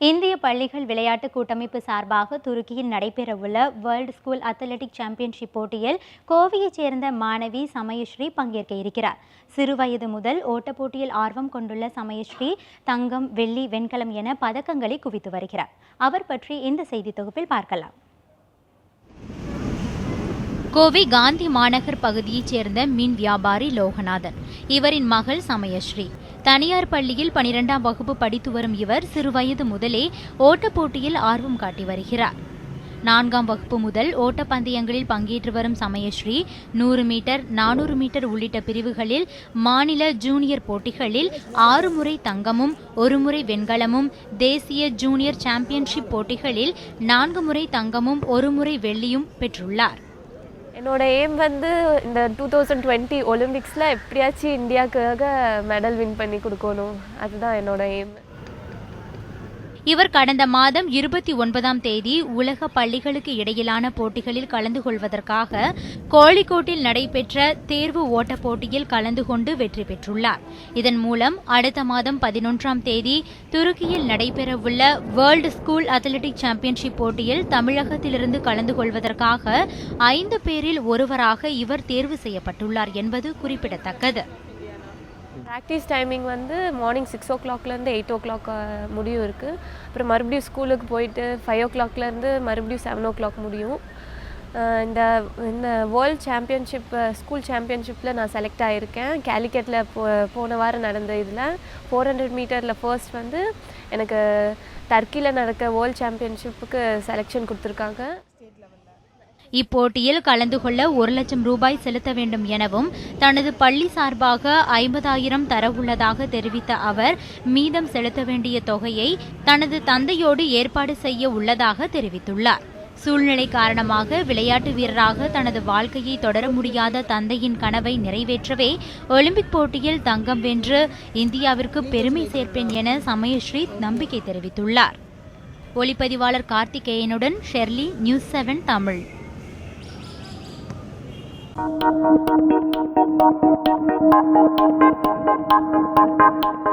இந்திய பள்ளிகள் விளையாட்டு கூட்டமைப்பு சார்பாக துருக்கியில் நடைபெறவுள்ள வேர்ல்ட் ஸ்கூல் அத்லெட்டிக் சாம்பியன்ஷிப் போட்டியில் கோவையைச் சேர்ந்த மாணவி சமயஸ்ரீ பங்கேற்க இருக்கிறார். சிறுவயது முதல் ஓட்டப் போட்டியில் ஆர்வம் கொண்டுள்ள சமயஸ்ரீ தங்கம் வெள்ளி வெண்கலம் என பதக்கங்களை குவித்து வருகிறார். அவர் பற்றி இந்த செய்தி தொகுப்பில் பார்க்கலாம். கோவை காந்தி மாநகர் பகுதியைச் சேர்ந்த மீன் வியாபாரி லோகநாதன். இவரின் மகள் சமயஸ்ரீ. தனியார் பள்ளியில் பனிரெண்டாம் வகுப்பு படித்து வரும் இவர் சிறுவயது முதலே ஓட்டப் போட்டியில் ஆர்வம் காட்டி வருகிறார். நான்காம் வகுப்பு முதல் ஓட்டப்பந்தயங்களில் பங்கேற்று வரும் சமயஸ்ரீ நூறு மீட்டர் நானூறு மீட்டர் உள்ளிட்ட பிரிவுகளில் மாநில ஜூனியர் போட்டிகளில் ஆறு முறை தங்கமும் ஒரு முறை வெண்கலமும் தேசிய ஜூனியர் சாம்பியன்ஷிப் போட்டிகளில் நான்கு முறை தங்கமும் ஒரு முறை வெள்ளியும் பெற்றுள்ளார். என்னோட எய்ம் வந்து இந்த டூ தௌசண்ட் டுவெண்ட்டி ஒலிம்பிக்ஸில் எப்படியாச்சும் இந்தியாவுக்காக மெடல் வின் பண்ணி கொடுக்கணும். அதுதான் என்னோட எய்ம் இவர் கடந்த மாதம் இருபத்தி ஒன்பதாம் தேதி உலக பள்ளிகளுக்கு இடையிலான போட்டிகளில் கலந்து கொள்வதற்காக கோழிக்கோட்டில் நடைபெற்ற தேர்வு ஓட்டப் போட்டியில் கலந்து கொண்டு வெற்றி பெற்றுள்ளார். இதன் மூலம் அடுத்த மாதம் பதினொன்றாம் தேதி துருக்கியில் நடைபெறவுள்ள வேர்ல்டு ஸ்கூல் அத்லெட்டிக் சாம்பியன்ஷிப் போட்டியில் தமிழகத்திலிருந்து கலந்து கொள்வதற்காக ஐந்து பேரில் ஒருவராக இவர் தேர்வு செய்யப்பட்டுள்ளார் என்பது குறிப்பிடத்தக்கது. ப்ராக்டிஸ் டைமிங் வந்து மார்னிங் சிக்ஸ் ஓ கிளாக்லேருந்து எயிட் ஓ கிளாக் முடியும் இருக்குது அப்புறம் மறுபடியும் ஸ்கூலுக்கு போயிட்டு ஃபைவ் ஓ கிளாக்லேருந்து மறுபடியும் செவன் ஓ கிளாக் முடியும் இந்த இந்த வேர்ல்ட் சாம்பியன்ஷிப் ஸ்கூல் சாம்பியன்ஷிப்பில் நான் செலக்ட் ஆகியிருக்கேன் கேலிக்கட்டில் போ போன வாரம் நடந்த இதில் ஃபோர் ஹண்ட்ரட் மீட்டரில் ஃபர்ஸ்ட் வந்து எனக்கு டர்க்கியில் நடக்க வேர்ல்ட் சாம்பியன்ஷிப்புக்கு செலெக்ஷன் கொடுத்துருக்காங்க. இப்போட்டியில் கலந்து கொள்ள ஒரு லட்சம் ரூபாய் செலுத்த வேண்டும் எனவும் தனது பள்ளி சார்பாக ஐம்பதாயிரம் தரவுள்ளதாக தெரிவித்த அவர் மீதம் செலுத்த வேண்டிய தொகையை தனது தந்தையோடு ஏற்பாடு செய்ய உள்ளதாக தெரிவித்துள்ளார். சூழ்நிலை காரணமாக விளையாட்டு வீரராக தனது வாழ்க்கையை தொடர முடியாத தந்தையின் கனவை நிறைவேற்றவே ஒலிம்பிக் போட்டியில் தங்கம் வென்று இந்தியாவிற்கு பெருமை சேர்ப்பேன் என சமயஸ்ரீ நம்பிக்கை தெரிவித்துள்ளார். ஒளிப்பதிவாளர் கார்த்திகேயனுடன் Shirley news seven Tamil. Thank you.